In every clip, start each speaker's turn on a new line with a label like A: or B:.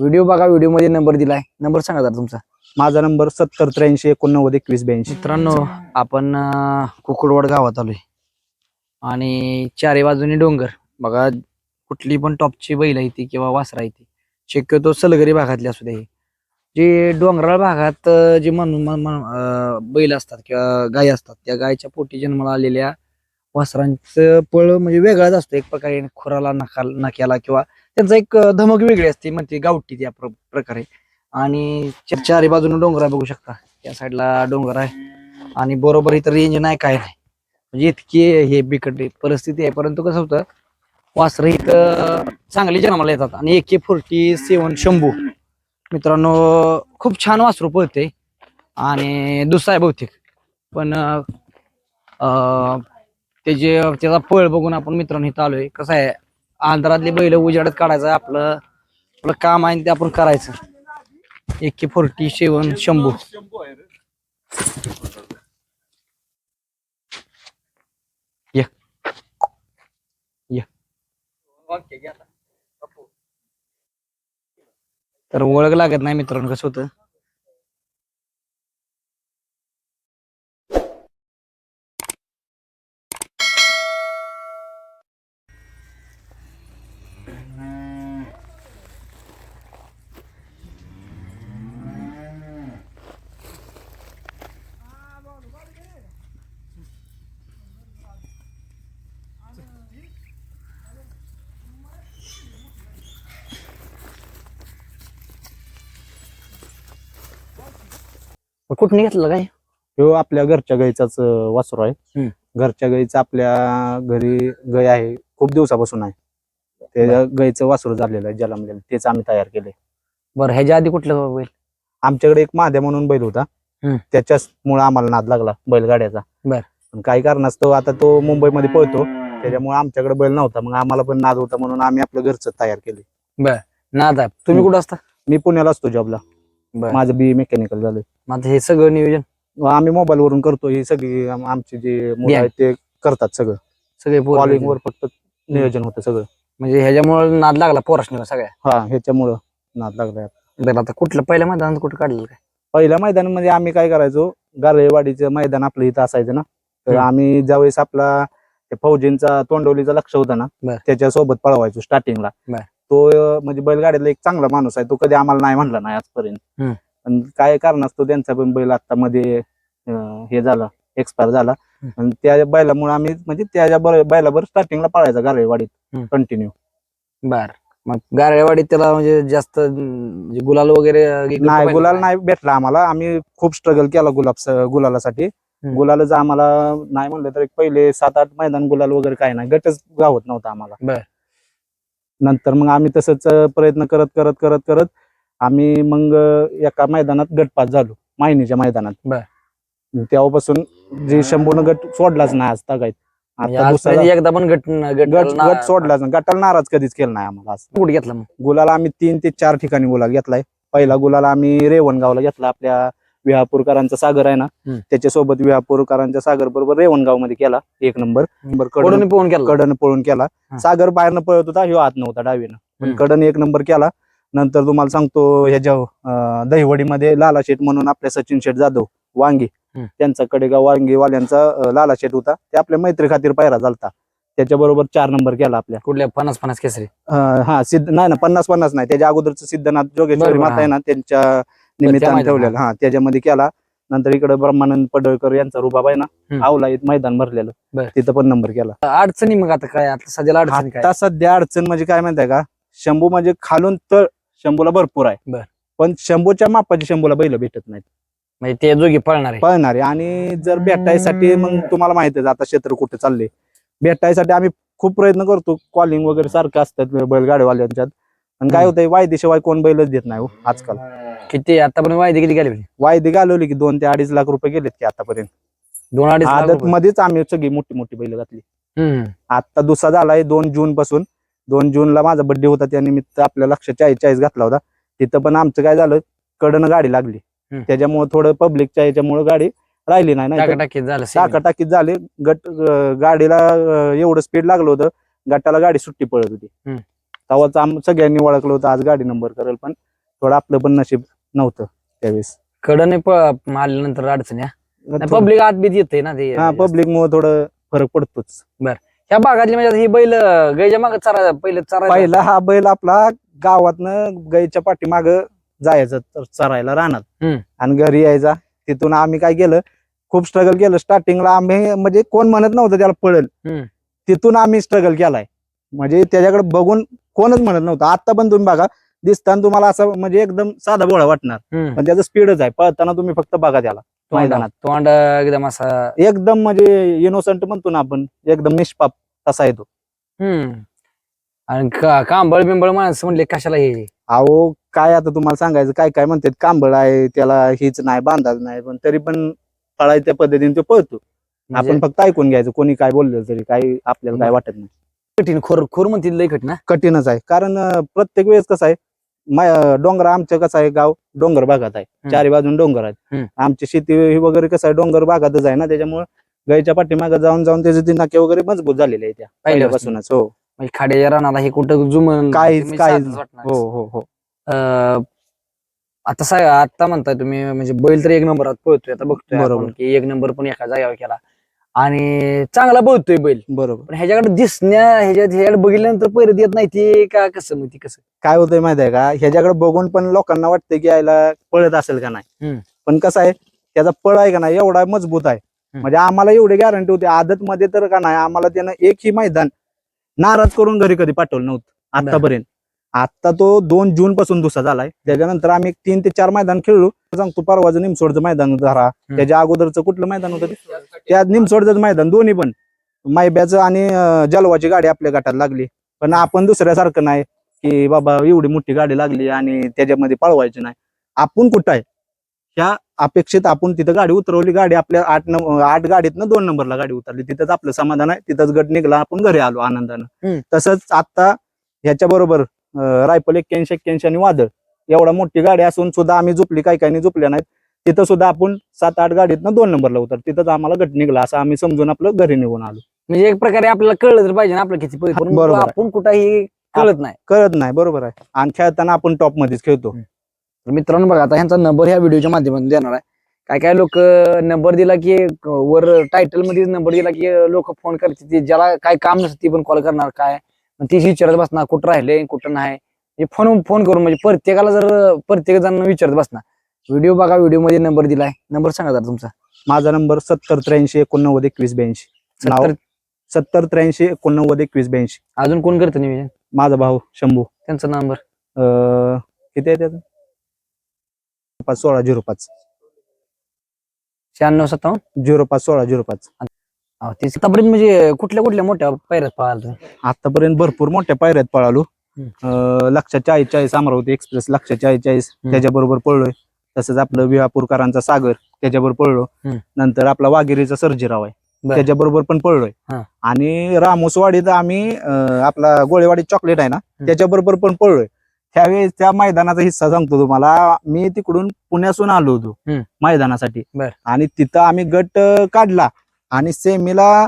A: Video बघा व्हिडिओमध्ये number दिलाय. नंबर सांगा जरा तुमचा.
B: माझा नंबर सत्तर त्र्याऐंशी एकोणनव्वद एकवीस ब्याऐंशी.
A: मित्रांनो आपण अं, कुकुडवाड गावात आलोय. आणि चारी बाजूनी डोंगर. बघा कुठली पण टॉपची बैल आहे ती किंवा वासरा आहे ती. शक्यतो सलगरी भागातली असू दे. जे डोंगराळ भागात अं, जे म्हणून मन- मन- अं, बैल असतात किंवा गायी असतात त्या गायच्या पोटी जन्माला आलेल्या वासरांचं पळ म्हणजे वेगळाच असतो. एक प्रकारे खुराला नका नाक्याला किंवा त्यांचा एक धमक वेगळी असते म्हणते गावठी त्या प्रकारे. आणि चारी बाजूने डोंगर आहे बघू शकता. या साईडला डोंगर आहे. आणि बरोबर इथं रेंज नाही काय नाही. म्हणजे इतकी हे बिकट परिस्थिती आहे. परंतु कसं होतं वासर इथं चांगली जन्माला येतात. आणि एके फोर्टी सेवन शंभू. मित्रांनो खूप छान वासरू पळते. आणि दुसरा आहे बहुतेक. पण त्याचे त्याचा पळ बघून आपण मित्रांनो इथं आलोय. कसं आहे आंध्रातले बैल उजाडत काढायचं आपलं आपलं काम आहे ते आपण करायचं. एकशे फोर्टी सेवन शंभू. तर ओळख लागत नाही मित्रांनो कसं होतं? कुठून घेतलं काय?
B: ह्यो आपल्या घरच्या गाईचाच अं, वासरू आहे. घरच्या गाईचं आपल्या घरी गाय आहे खूप दिवसापासून आहे. त्या गाईचं वासरू झालेलं आहे जलमलेलं तेच आम्ही तयार केले
A: बरं ह्याच्या आधी कुठलं बैल?
B: आमच्याकडे एक महाद्या म्हणून बैल होता.
A: हम्म.
B: त्याच्यामुळे आम्हाला नाद लागला बैलगाड्याचा.
A: बर.
B: पण काही कारणास्तव आता तो मुंबईमध्ये पळतो. त्याच्यामुळे आमच्याकडे बैल नव्हता. मग आम्हाला पण नाद होता म्हणून आम्ही आपलं घरचं तयार केले
A: नाद आहे. तुम्ही. कुठं असता?
B: मी पुण्याला असतो जॉबला
A: बरं
B: माझं बी मेकॅनिकल झालं
A: मग आता हे सगळं नियोजन
B: आम्ही मोबाईल वरून करतो ही सगळी आम- आमची जी मुलं
A: Gang.
B: आहेत ते करतात सगळं
A: सगळे पोरं
B: कॉलिंग. वर फक्त नियोजन होतं सगळं
A: म्हणजे ह्याच्यामुळे नाद लागला पोराशनीला सगळ्या
B: हा ह्याच्यामुळं नाद लागलाय
A: बरं आता कुठलं पहिल्या मैदानात कुठं काढलं काय
B: पहिल्या मैदानामध्ये आम्ही काय करायचो गारळेवाडीचं मैदान आपलं इथं असायचं ना तर
A: हम्म.
B: आम्ही ज्यावेळेस आपला ते फौजींचा तोंडवलीचा लक्ष होता ना
A: बर.
B: त्याच्या सोबत पळवायचो स्टार्टिंगला
A: बर.
B: तो म्हणजे बैलगाडीला एक चांगला माणूस आहे तो कधी आम्हाला नाही म्हणला नाही आजपर्यंत
A: हम्म.
B: पण काय कारणास्तव त्यांचा पण बैल आता मध्ये अं, हे झाला एक्सपायर झाला
A: हम्म.
B: आणि त्या बैलामुळे आम्ही म्हणजे त्याच्या बरोबर बैलाबर स्टार्टिंगला पळायचा गारळेवाडीत
A: हम्म.
B: कंटिन्यू
A: बर मग गारळेवाडीत त्याला म्हणजे जास्त अं, म्हणजे गुलाल वगैरे
B: नाही
A: पाहिजे
B: गुलाल? नाही भेटला आम्हाला आम्ही खूप स्ट्रगल केला गुलाब गुलालासाठी
A: हम्म.
B: गुलालच आम्हाला नाही म्हणलं तर एक पहिले सात आठ मैदान गुलाल वगैरे काय नाही गटच गावत नव्हता आम्हाला
A: बर.
B: नंतर मग आम्ही तसंच प्रयत्न करत करत करत करत आम्ही मग एका मैदानात गटपास झालो मायनीच्या मैदानात. तेव्हापासून जे शंभून गट सोडलाच नाही आज तगायत.
A: म्हणजे
B: आता
A: एकदा पण गट गट
B: गट सोडलाच नाही. गटाला नाराज कधीच केला नाही आम्हाला
A: कुठे घेतला मग?
B: गुलाल आम्ही तीन ते चार ठिकाणी गुलाल घेतलाय. पहिला गुलाल आम्ही रेवणगावला घेतला आपल्या विहापूरकरांचा सागर आहे ना
A: हम्म.
B: त्याच्यासोबत विहापूरकरांच्या सागर बरोबर रेवणगावमध्ये केला. एक नंबर. नंबर कडन
A: पोहून केला.
B: कडन पळून केला.
A: हा.
B: सागर बाहेरनं पळत होता ह्यो आत नव्हता डावीनं. पण
A: हम्म.
B: कडन एक नंबर केला. नंतर तुम्हाला सांगतो ह्याच्या अं, दहिवडीमध्ये लाला शेठ म्हणून आपल्या सचिन शेठ जाधव वांगी.
A: हम्म.
B: त्यांचा कडेगाव वांगीवाल्यांचा अं, लाला शेठ होता. ते आपल्या मैत्री खातीर पायरा झालता. त्याच्याबरोबर चार नंबर केला आपल्या.
A: कुठल्या? पन्नास पन्नास केसरी.
B: अं, हा सिद्ध नाही ना पन्नास पन्नास नाही. त्याच्या अगोदरचं सिद्धनाथ जोगेश्वरी
A: बरोबर,
B: माता आहे. ना त्यांच्या निमित्ताने ठेवलेलं. हा त्याच्यामध्ये केला. नंतर इकडे ब्रह्मानंद पडळकर यांचा रुबाब आहे ना. आवला इथं मैदान भरलेलं. तिथं पण नंबर केला.
A: अडचणी मग आता काय? आता सध्याला अडचणी
B: आता सध्या अडचण म्हणजे काय माहितीये का? शंभू म्हणजे खालून तळ शंभूला भरपूर आहे. पण शंभूच्या मापाची शंभूला बैल भेटत नाहीत.
A: म्हणजे ते जोगी पळणार आहे.
B: पळणारे आणि जर भेटायसाठी मग तुम्हाला माहिती आहे आता क्षेत्र कुठे चालले भेटायसाठी आम्ही खूप प्रयत्न करतो. कॉलिंग वगैरे सारखं असतात बैलगाडीवाल्यांच्यात. आणि काय. होतंय वायदेशिवाय कोण बैलच देत नाही हो आजकाल.
A: किती आतापर्यंत वायदे किती गेले
B: वायदे घालवले की दोन ते अडीच लाख रुपये गेलेत की आतापर्यंत
A: दोन अडीच लाख
B: आदत
A: रुपये.
B: मध्येच आम्ही सगळी मोठी मोठी बैल घातली
A: हम्म.
B: आता दुसरा झालाय दोन जून पासून दोन जूनला माझा बर्थडे होता त्यानिमित्त आपल्या लक्ष चाळीस चाळीस घातला होता तिथं पण आमचं काय झालं कडनं गाडी लागली
A: हम्म.
B: त्याच्यामुळे थोडं पब्लिकच्या याच्यामुळे गाडी राहिली नाही नाही
A: टाकाटाकीत झालं semi.
B: टाकाटाकीत झाले गट अं, गाडीला अं, एवढं स्पीड लागलं होतं गटाला गाडी सुट्टी पळत होती
A: हम्म.
B: तेव्हाच आम सगळ्यांनी ओळखलं होतं आज गाडी नंबर करेल पण थोडं आपलं पण नशीब नव्हतं त्यावेळेस.
A: कडने आल्यानंतर अडचण या पब्लिक आत बीत येते ना ते.
B: हा पब्लिक मुळे थोडं फरक पडतोच.
A: ह्या भागातली म्हणजे आता ही बैल गायच्या मागे चारा पहिले चारा
B: पहिला हा बैल आपला गावातनं गाईच्या पाठीमाग जायचं तर चरायला राहणार
A: हम्म.
B: आणि घरी यायचा. तिथून आम्ही काय केलं खूप स्ट्रगल केलं. स्टार्टिंगला आम्ही म्हणजे कोण म्हणत नव्हतं त्याला पळेल. तिथून आम्ही स्ट्रगल केलाय. म्हणजे त्याच्याकडे बघून कोणच म्हणत नव्हतं. आता पण तुम्ही बघा दिसताना तुम्हाला असं म्हणजे एकदम साधा बोळा वाटणार. पण त्याचं स्पीडच आहे. पळताना तुम्ही फक्त बघा त्याला.
A: तोंड
B: मैदानात.
A: तोंड एकदम असा
B: एकदम म्हणजे इनोसंट म्हणतो ना आपण. एकदम निष्पाप तसा येतो
A: आणि कांबळ बिंबळ माणसं म्हणले कशाला हे?
B: अहो काय आता तुम्हाला सांगायचं? काय काय म्हणतात? कांबळ आहे त्याला हीच नाही बांधाच नाही. पण तरी पण पळाय त्या पद्धतीने तो पळतो.
A: म्हणजे?
B: आपण फक्त ऐकून घ्यायचं. कोणी काय बोललं तरी काही आपल्याला काय वाटत नाही.
A: कठीण खोर खोर म्हणतील लय कठीण
B: कठीणच आहे. कारण प्रत्येक वेळेस कसं आहे डोंगर आमचं कसं आहे गाव डोंगर भागात आहे. चारी बाजून डोंगर आहेत. आमची शेती वगैरे कसं आहे डोंगर भागातच आहे ना त्याच्यामुळे गायच्या पाठीमागे जाऊन जाऊन त्याचे ते नाके वगैरे मजबूत झालेले आहे त्या
A: पहिल्यापासून
B: पहिल्यापासूनच हो.
A: म्हणजे खाड्याच्या रानाला हे कुठं जुमन
B: काहीच- काहीच. हो हो हो.
A: आता सा आता म्हणताय तुम्ही म्हणजे बैल तर एक नंबरात पळतोय आता बघतोय की एक नंबर पण एका जागेवर केला. आणि चांगला पळतोय बैल.
B: बरोबर.
A: पण ह्याच्याकडे दिसण्या ह्याच्यात ह्याच्याकडे बघितल्यानंतर पैरत येत नाही ते का कसं मग ती कसं?
B: काय होतंय माहिती आहे का? ह्याच्याकडे बघून पण लोकांना वाटतं की यायला पळत असेल का नाही.
A: हम्म.
B: पण कसं आहे त्याचा पळ आहे का नाही एवढा मजबूत आहे. म्हणजे आम्हाला एवढी गॅरंटी होती. आदत मध्ये तर का नाही आम्हाला त्यानं एकही मैदान नाराज करून घरी कधी पाठवलं नव्हतं. आतापर्यंत आता तो दोन जून पासून दुसरा झालाय. त्याच्यानंतर आम्ही एक तीन ते चार मैदान खेळलो. सांगतो परवाचं निमसोडचं मैदान धरा त्याच्या अगोदरचं कुठलं मैदान होतं? त्या निमसोडचं मैदान दोन्ही पण. मायब्याचं आणि जलवाची गाडी आपल्या गटात लागली. पण आपण दुसऱ्यासारखं नाही की बाबा एवढी मोठी गाडी लागली आणि त्याच्यामध्ये पळवायची नाही. आपण कुठं आहे? ह्या अपेक्षित आपण तिथं गाडी उतरवली. गाडी आपल्या आठ नंबर आठ गाडीतनं दोन नंबरला गाडी उतरली. तिथंच आपलं समाधान आहे. तिथंच गट निघला. आपण घरी आलो आनंदानं. तसंच आता ह्याच्या बरोबर रायफल एक्क्याऐंशी एक्क्याऐंशी आणि वादळ. एवढा मोठी गाडी असून सुद्धा आम्ही झोपली काही काही झोपल्या नाहीत. तिथं सुद्धा आपण सात आठ गाडीतनं दोन नंबरला उतर तिथंच आम्हाला गट निघला. असं आम्ही समजून आपलं घरी निघून आलो.
A: म्हणजे एक प्रकारे आपल्याला कळलं तर पाहिजे ना आपलं किती
B: बरोबर आहे.
A: आपण कुठंही कळत नाही.
B: कळत नाही. बरोबर आहे. आणि खेळताना आपण टॉप मध्येच खेळतो.
A: तर मित्रांनो बघा आता ह्यांचा नंबर ह्या व्हिडिओच्या माध्यमातून देणार आहे. काय काय लोक नंबर दिला की वर टायटलमध्ये नंबर दिला की लोक फोन करते ती ज्याला काय काम नसतं ती पण कॉल करणार. काय? ती विचारत बसणार कुठं राहिले कुठं नाही. फोन फोन करून म्हणजे प्रत्येकाला जर प्रत्येक जण विचारत बसणार. व्हिडिओ बघा व्हिडिओमध्ये नंबर दिलाय. नंबर सांगा जरा तुमचा.
B: माझा नंबर सत्तर त्र्याऐंशी एकोणनव्वद एकवीस ब्याऐंशी. नाव?
A: सत्तर
B: सत्तर त्र्याऐंशी एकोणनव्वद एकवीस ब्याऐंशी.
A: अजून कोण करतं नियोजन
B: माझा भाऊ शंभू.
A: त्यांचा नंबर
B: अं, किती आहे त्याचं? पाच सोळा झिरो पाच.
A: शहाण्णव सत्तावन्न?
B: झिरो पाच सोळा झिरो पाच.
A: अहो, आतापर्यंत म्हणजे कुठल्या कुठल्या मोठ्या पैऱ्यात पाहाल तुम्ही
B: आतापर्यंत भरपूर मोठ्या पायऱ्यात पळालो
A: हम्म.
B: अं, लक्षात चाळीस चाळीस अमरावती एक्सप्रेस लक्षात चाळीस चाळीस
A: हम्म.
B: त्याच्याबरोबर पळलोय तसंच आपलं विहापूरकरांचा सागर त्याच्याबरोबर पळलो
A: हम्म.
B: नंतर आपला वाघेरीचा सर्जीराव आहे
A: बरं.
B: त्याच्याबरोबर पण पळलोय
A: हा.
B: आणि रामोसवाडीत आम्ही अं, आपला गोळेवाडी चॉकलेट आहे ना त्याच्याबरोबर पण पळलोय त्यावेळेस त्या मैदानाचा हिस्सा सांगतो तुम्हाला मी तिकडून पुण्यासून आलो होतो
A: हम्म.
B: मैदानासाठी
A: बर.
B: आणि तिथं आम्ही गट अं, काढला आणि सेमीला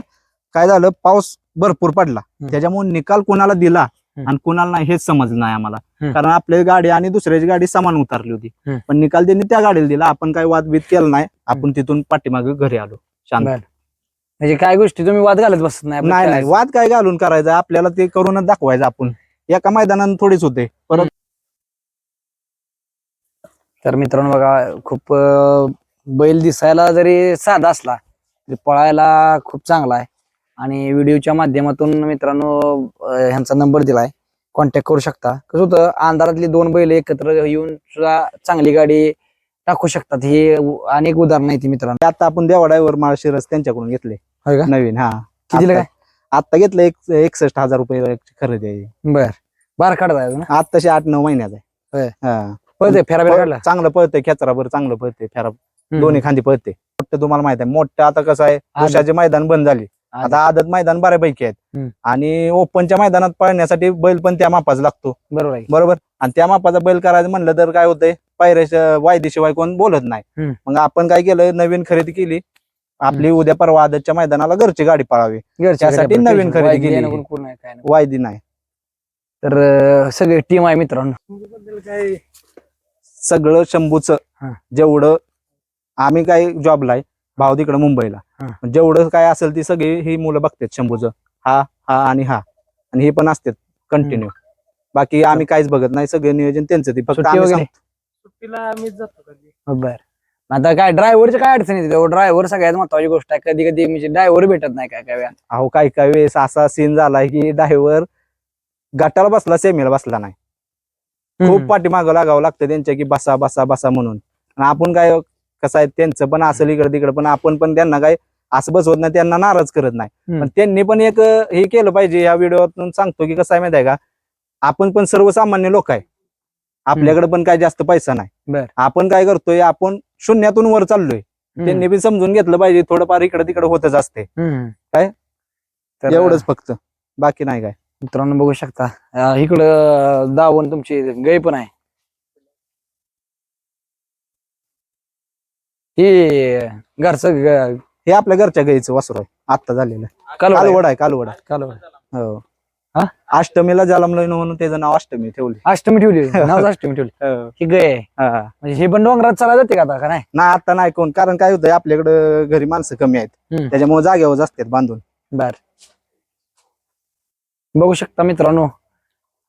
B: काय झालं पाऊस भरपूर पडला. त्याच्यामुळे निकाल कोणाला दिला. आणि कोणाला नाही हेच समजलं नाही आम्हाला. कारण आपली गाडी आणि दुसऱ्याची गाडी समान उतरली होती. पण निकाल त्यांनी त्या गाडीला दिला. आपण काही वादविद केला नाही. आपण तिथून पाठीमागे घरी आलो. शांत.
A: म्हणजे काय गोष्टी तुम्ही वाद घालत बसत नाही
B: नाही. वाद काय घालून करायचा? आपल्याला ते करूनच दाखवायचं आपण. एका मैदानात थोडीच होते. परत
A: तर मित्रांनो बघा खूप बैल दिसायला जरी साधा असला पळायला खूप चांगला आहे. आणि व्हिडिओच्या माध्यमातून मित्रांनो ह्यांचा नंबर दिलाय. कॉन्टॅक्ट करू शकता. कसं होतं अंधारातली दोन बैल एकत्र येऊन सुद्धा चांगली गाडी टाकू शकतात. हे अनेक उदाहरण आहेत मित्रांनो.
B: आता आपण देवाडावर माळशिरस त्यांच्याकडून घेतले.
A: होय का?
B: नवीन हा.
A: कितीला काय
B: आता- आता घेतलं एक एकसष्ट हजार रुपये खरेदी आहे.
A: बर. बार काढता ना
B: आताशे आठ नऊ महिन्यात. आहे. हा.
A: पळते फेरा काढला
B: चांगलं पळतंय खेचराबर चांगलं पळतंय फेरा. दोन्ही खांदी पळते मोठं तुम्हाला माहीत आहे. मोठं आता कसं आहे. पुरुषाचे मैदान बंद झाली. आता आदत मैदान बऱ्यापैकी आहेत. आणि ओपनच्या मैदानात पळण्यासाठी बैल पण त्या मापाचा लागतो.
A: बरोबर आहे.
B: बरोबर? आणि त्या मापाचा बैल करायचं म्हणलं तर काय होतंय पायऱ्याच्या वायदेशिवाय कोण बोलत नाही. मग आपण काय केलं नवीन खरेदी केली. आपली उद्या परवा आदतच्या मैदानाला घरची गाडी पळावी. त्यासाठी नवीन खरेदी केली. वायदी नाही.
A: तर सगळी टीम आहे मित्रांनो.
B: बद्दल काय? सगळं शंभूच. जेवढं आम्ही काय जॉबला आहे भाऊ तिकडं मुंबईला.
A: हा.
B: जेवढं काय असेल ती सगळी ही मुलं बघतात शंभूचं. हा हा आणि हा. आणि हे पण असतात कंटिन्यू बाकी आम्ही काहीच बघत नाही सगळं नियोजन त्यांचं ते फक्त
A: सुट्टी
B: आम्ही
A: वगैरे?
B: सांगतो.
C: सुट्टीला आम्हीच जातो कधी.
A: बर. आता काय ड्रायव्हरची काय अडचण येते ड्रायव्हर सगळ्यात महत्वाची गोष्ट आहे. कधी कधी म्हणजे ड्रायव्हर भेटत नाही काय काय वेळा
B: अहो काही काही वेळेस असा सीन झालाय की ड्रायव्हर गटाला बसला सेमीला बसला नाही. खूप पाठीमागं लागावं लागतं त्यांच्या की बसा बसा बसा म्हणून. आणि आपण काय कसं आहे त्यांचं पण असेल इकडे तिकडे पण आपण पण त्यांना काय असं बसवत नाही त्यांना नाराज करत नाही. पण त्यांनी पण एक हे केलं पाहिजे या व्हिडिओतून सांगतो की कसं आहे माहिती आहे का आपण पण सर्वसामान्य लोक आहे. आपल्याकडे पण काय जास्त पैसा नाही. आपण काय करतोय आपण शून्यातून वर चाललोय. त्यांनी पण समजून घेतलं पाहिजे थोडंफार इकडे तिकडे होतच असते. काय?
A: तर
B: एवढंच फक्त. बाकी नाही काय.
A: मित्रांनो बघू शकता. इकडं दावण तुमची गाय पण आहे. ही घरचं ग-
B: हे आपल्या घरच्या गाईचं वासरू आहे. आत्ता झालेलं
A: कालवड आहे.
B: कालवड आहे कालवड आहे.
A: कालवड.
B: हो.
A: हा?
B: अष्टमीला जलमलोय म्हणून त्याचं नाव अष्टमी ठेवली.
A: अष्टमी ठेवली. नाव अष्टमी ठेवली.
B: हो.
A: ही गाय आहे.
B: हा.
A: म्हणजे हे पण डोंगरात चालायला जाते का आता का नाही?
B: नाही आता नाही कोण. कारण काय होतंय आपल्याकडे घरी माणसं कमी आहेत. त्याच्यामुळे जागेवर असतात बांधून.
A: बर. बघू शकता मित्रांनो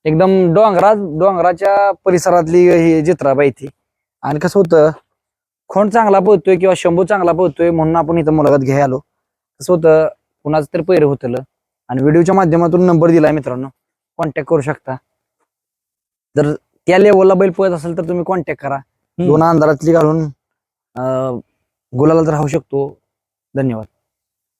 A: एकदम डोंगरात डोंगराच्या परिसरातली ही जित्राबाई ती. आणि कसं होतं खोंड चांगला पोहतोय किंवा शंभू चांगला पोहतोय म्हणून आपण इथं मुलाखत घ्यायला आलो. कसं होतं कुणाचं तरी पैर होतं आणि व्हिडिओच्या माध्यमातून नंबर दिलाय मित्रांनो. कॉन्टॅक्ट करू शकता. जर त्या लेवलला बैल पळत असेल तर तुम्ही कॉन्टॅक्ट करा. दोन अंधारातली घालून गुलाला तर राहू शकतो. धन्यवाद.